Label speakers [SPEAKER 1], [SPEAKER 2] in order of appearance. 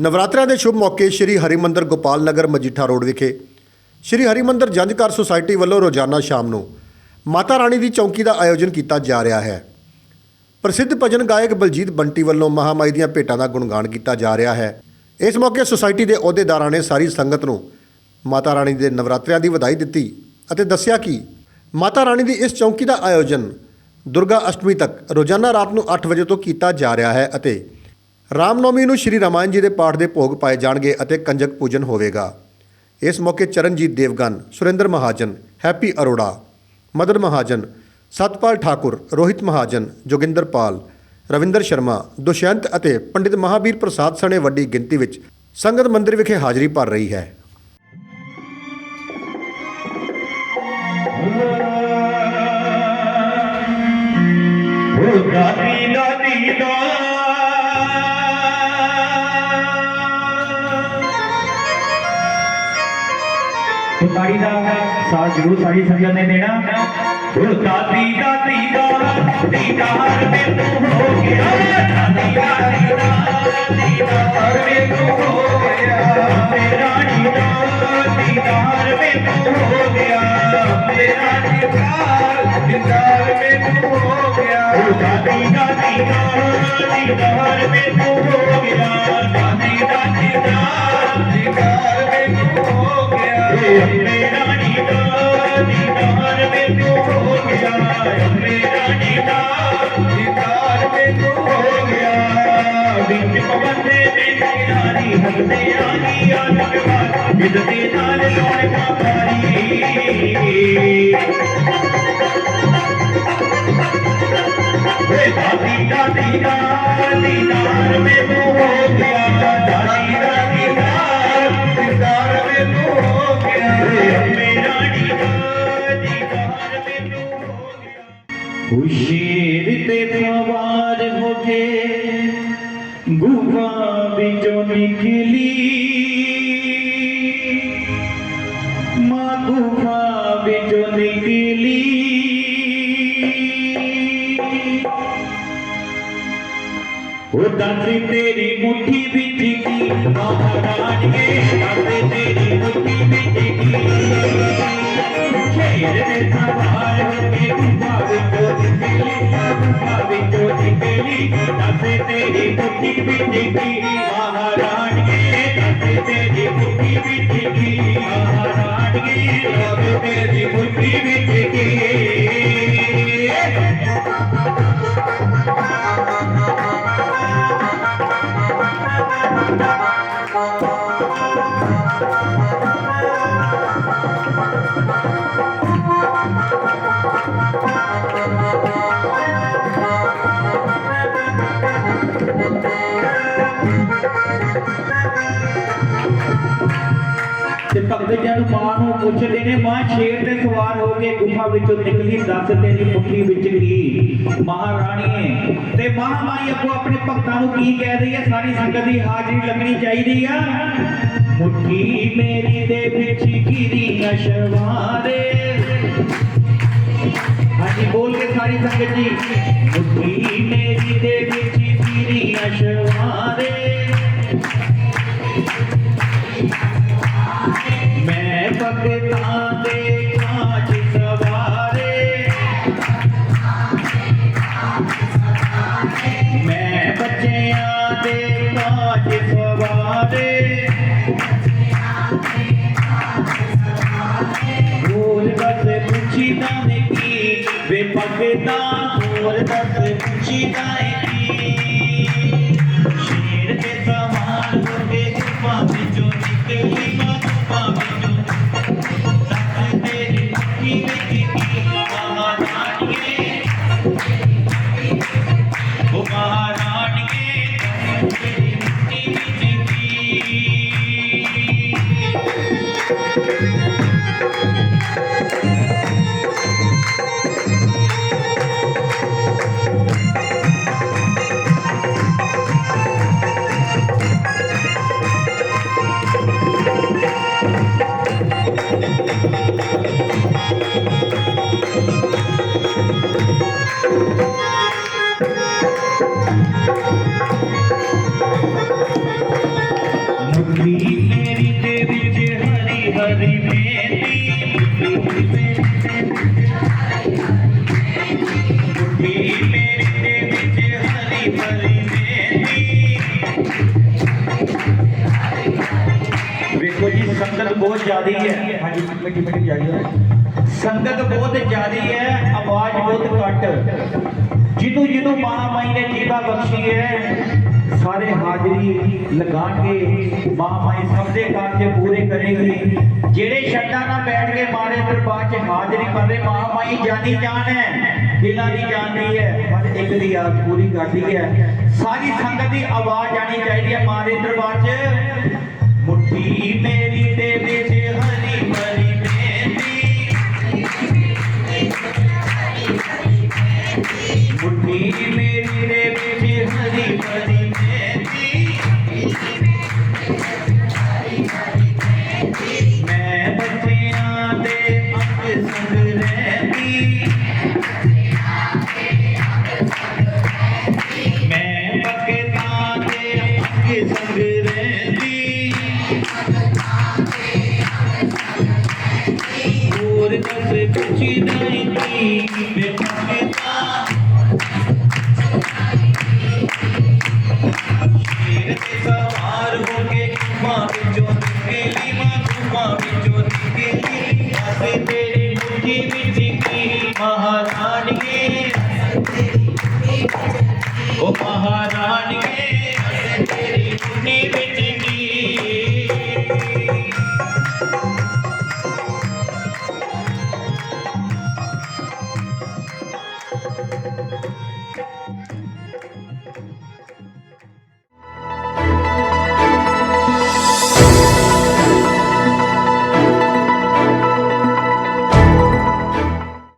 [SPEAKER 1] ਨਵਰਾਤਰਿਆਂ ਦੇ ਸ਼ੁਭ ਮੌਕੇ ਸ੍ਰੀ ਹਰਿਮੰਦਰ ਗੋਪਾਲ ਨਗਰ ਮਜੀਠਾ ਰੋਡ ਵਿਖੇ। ਸ੍ਰੀ ਹਰਿਮੰਦਰ ਜੰਜਕਾਰ ਸੁਸਾਇਟੀ ਵੱਲੋਂ ਰੋਜ਼ਾਨਾ ਸ਼ਾਮ ਨੂੰ ਮਾਤਾ ਰਾਣੀ ਦੀ ਚੌਂਕੀ ਦਾ ਆਯੋਜਨ ਕੀਤਾ ਜਾ ਰਿਹਾ ਹੈ। ਪ੍ਰਸਿੱਧ ਭਜਨ ਗਾਇਕ ਬਲਜੀਤ ਬੰਟੀ ਵੱਲੋਂ ਮਹਾਮਾਈ ਦੀਆਂ ਭੇਟਾਂ ਦਾ ਗੁਣਗਾਨ ਕੀਤਾ ਜਾ ਰਿਹਾ ਹੈ। ਇਸ ਮੌਕੇ ਸੁਸਾਇਟੀ ਦੇ ਅਹੁਦੇਦਾਰਾਂ ਨੇ ਸਾਰੀ ਸੰਗਤ ਨੂੰ ਮਾਤਾ ਰਾਣੀ ਦੇ ਨਵਰਾਤਰਿਆਂ ਦੀ ਵਧਾਈ ਦਿੱਤੀ ਅਤੇ ਦੱਸਿਆ ਕਿ ਮਾਤਾ ਰਾਣੀ ਦੀ ਇਸ ਚੌਂਕੀ ਦਾ ਆਯੋਜਨ ਦੁਰਗਾ ਅਸ਼ਟਮੀ ਤੱਕ ਰੋਜ਼ਾਨਾ ਰਾਤ ਨੂੰ 8 ਵਜੇ ਤੋਂ ਕੀਤਾ ਜਾ ਰਿਹਾ ਹੈ ਅਤੇ ਰਾਮਨੌਮੀ ਨੂੰ ਸ਼੍ਰੀ ਰਾਮਾਇਣ ਜੀ ਦੇ ਪਾਠ ਦੇ ਭੋਗ ਪਾਏ ਜਾਣਗੇ ਅਤੇ ਕੰਜਕ ਪੂਜਨ ਹੋਵੇਗਾ। ਇਸ ਮੌਕੇ ਚਰਨਜੀਤ ਦੇਵਗਨ, ਸੁਰਿੰਦਰ ਮਹਾਜਨ, ਹੈਪੀ ਅਰੋੜਾ, ਮਦਨ ਮਹਾਜਨ, ਸਤਪਾਲ ਠਾਕੁਰ, ਰੋਹਿਤ ਮਹਾਜਨ, ਜੋਗਿੰਦਰ ਪਾਲ, ਰਵਿੰਦਰ ਸ਼ਰਮਾ, ਦੁਸ਼ਯੰਤ ਅਤੇ ਪੰਡਿਤ ਮਹਾਵੀਰ ਪ੍ਰਸਾਦ ਸਣੇ ਵੱਡੀ ਗਿਣਤੀ ਵਿੱਚ ਸੰਗਤ ਮੰਦਿਰ ਵਿਖੇ ਹਾਜ਼ਰੀ ਭਰ ਰਹੀ ਹੈ।
[SPEAKER 2] ਉਹ ਤੇ ਦਾ ਸਾਥ ਜ਼ਰੂਰ ਸਾਰੀ ਸੰਗਤ ਨੇ ਦੇਣਾ। ਉਹ ਦਾਦੀ ਦਾਦੀ ਦਾ ਦੀਦਾਰ ਮੇ ਤੂੰ ਹੋ ਗਿਆ ਦਾਦੀ ਦਾਦੀ ਦਾ ਮੇ ਤੂੰ ਹੋ ਗਿਆ ਦਾਦੀ ਦਾਦੀ ਦਾ ਦੀਦਾਰ ਮੇ ਤੂੰ ਹੋ ਗਿਆ ਮੇਰਾ ਦੀਦਾਰ ਦੀਦਾਰ ਮੇ ਤੂੰ ਹੋ ਗਿਆ ਮੇਰਾ ਦੀਦਾਰ ਦੀਦਾਰ ਮੇ ਤੂੰ ਹੋ ਗਿਆ ਵਿੱਚ ਪਵਨ ਦੇ ਪਿਆਰੀ ਹੱਸਦੇ ਆਗੀ ਆਨੰਦਵਾਰ ਜਿਦ ਦੇ ਨਾਲ ਰੌਣਕਾਂ ਭਾਰੀ ਵੇ ਦਾਦੀ ਦਾਦੀ ਦੀਦਾਰ ਮੇ ਹੋ ਗਿਆ ਦਾਦੀ ਦਾਦੀ ਦਾ ਦੀਦਾਰ ਮੇ ਹੋ ਗਿਆ ਮੇਰਾ ਦੀਦਾਰ ਦੀਦਾਰ ਮੇ ਹੋ ਗਿਆ ਖੁਸ਼ੀ ਤੇ ਸਵਾਰ ਹੋ ਕੇ ਗੁਫਾ ਵਿੱਚੋਂ ਨਿਕਲੀ ਮਾਂ ਗੁਫਾ ਵਿੱਚੋਂ ਨਿਕਲੀ ਉਹ ਦੱਸ ਤੇਰੀ ਮੁੱਠੀ ਵਿੱਚ ਕੀ ਮਹਾਰਾਣੀਏ ਦੱਸ ਤੇਰੀ ਮੁੱਠੀ ਵਿੱਚ ਕੀ ਸ਼ੇਰ ਦੇ ਸਵਾਰ ਹੋ ਕੇ ਗੁਫਾ ਵਿੱਚੋਂ ਨਿਕਲੀ ਗੁਫਾ ਵਿੱਚੋਂ ਨਿਕਲੀ ਦੱਸ ਤੇਰੀ ਮੁੱਠੀ ਵਿੱਚ ਕੀ Thank you. ਤੇ ਭਗਤ ਮਾਂ ਨੂੰ ਪੁੱਛਦੇ ਨੇ, ਮਾਂ ਸ਼ੇਰ ਤੇ ਸਵਾਰ ਹੋ ਕੇ ਗੁਫਾ ਵਿੱਚੋਂ ਨਿਕਲੀ, ਦੱਸ ਤੇਰੀ ਮੁੱਠੀ ਵਿੱਚ ਕੀ? ਮਹਾਰਾਣੀਏ, ਤੇ ਮਹਾਮਾਈ ਅੱਗੋਂ ਆਪਣੇ ਭਗਤਾਂ ਨੂੰ ਕੀ ਕਹਿ ਰਹੀ ਹੈ? ਸਾਰੀ ਸੰਗਤ ਦੀ ਹਾਜ਼ਰੀ ਲੱਗਣੀ ਚਾਹੀਦੀ ਆ। ਮੁੱਠੀ ਮੇਰੀ ਦੇ ਵਿੱਚ ਗਿਰੀ ਅਸ਼ਵਾਰੇ ਹਾਂਜੀ, ਬੋਲ ਕੇ ਸਾਰੀ ਸੰਗਤ ਜੀ। ਮੁੱਠੀ ਮੇਰੀ ਦੇ ਵਿੱਚ ਗਿਰੀ ਅਸ਼ਵਾਰੇ ਮੈਂ ਬੱਚਿਆਂ ਦੇ ਕਾਜ ਸਵਾਰੇ। ਹੋਰ ਦੱਸ ਪੁੱਛੀਦਾ ਨੇ ਕੀ? ਵੇ ਭਗਤਾਂ ਹੋਰ ਦੱਸ ਪੁੱਛੀਦਾ ਏ ਕੀ? ਸ਼ੇਰ ਦੇ ਸਮਾਨ ਹੋ ਗੁਫਾ ਵਿੱਚੋਂ ਨਿਕਲੀ ਮਾਂ ਗੁਫਾ ਵਿੱਚੋਂ ਦੱਸ ਤੇਰੀ ਮੁੱਠੀ ਵਿੱਚ ਕੀ? ਮਹਾਰਾਣੀਏ ਉਹ Mahat. ਜ਼ਿਆਦੀ ਹੈ।
[SPEAKER 3] ਹਾਂਜੀ, ਮਿੱਟੀ ਮਿੱਟੀ ਜਾਈਏ
[SPEAKER 2] ਸੰਗਤ ਬਹੁਤ ਜ਼ਿਆਦੀ ਹੈ, ਆਵਾਜ਼ ਬਹੁਤ ਘੱਟ। ਜਿਹਨੂੰ ਜਿਹਨੂੰ ਮਹਾਮਾਈ ਨੇ ਜੀਵਾ ਬਖਸ਼ੀ ਹੈ, ਸਾਰੇ ਹਾਜ਼ਰੀ ਲਗਾ ਕੇ ਮਹਾਮਾਈ ਸਭ ਦੇ ਕਾਰਜ ਪੂਰੇ ਕਰੇਗੀ ਜਿਹੜੇ ਸ਼ਰਧਾ ਨਾਲ ਬੈਠ ਕੇ ਮਾਰੇ, ਦਰਬਾਰ 'ਚ ਹਾਜ਼ਰੀ ਭਰੇ ਮਹਾਮਾਈ ਜਾਨੀ ਜਾਨ ਹੈ, ਦਿਲਾਂ ਦੀ ਜਾਣਦੀ ਹੈ ਹਰ ਇੱਕ ਦੀ ਆਸ ਪੂਰੀ ਕਰਦੀ ਹੈ। ਸਾਰੀ ਸੰਗਤ ਦੀ ਆਵਾਜ਼ ਆਣੀ ਚਾਹੀਦੀ ਹੈ ਮਾਰੇ ਦਰਬਾਰ 'ਚ। Thank you.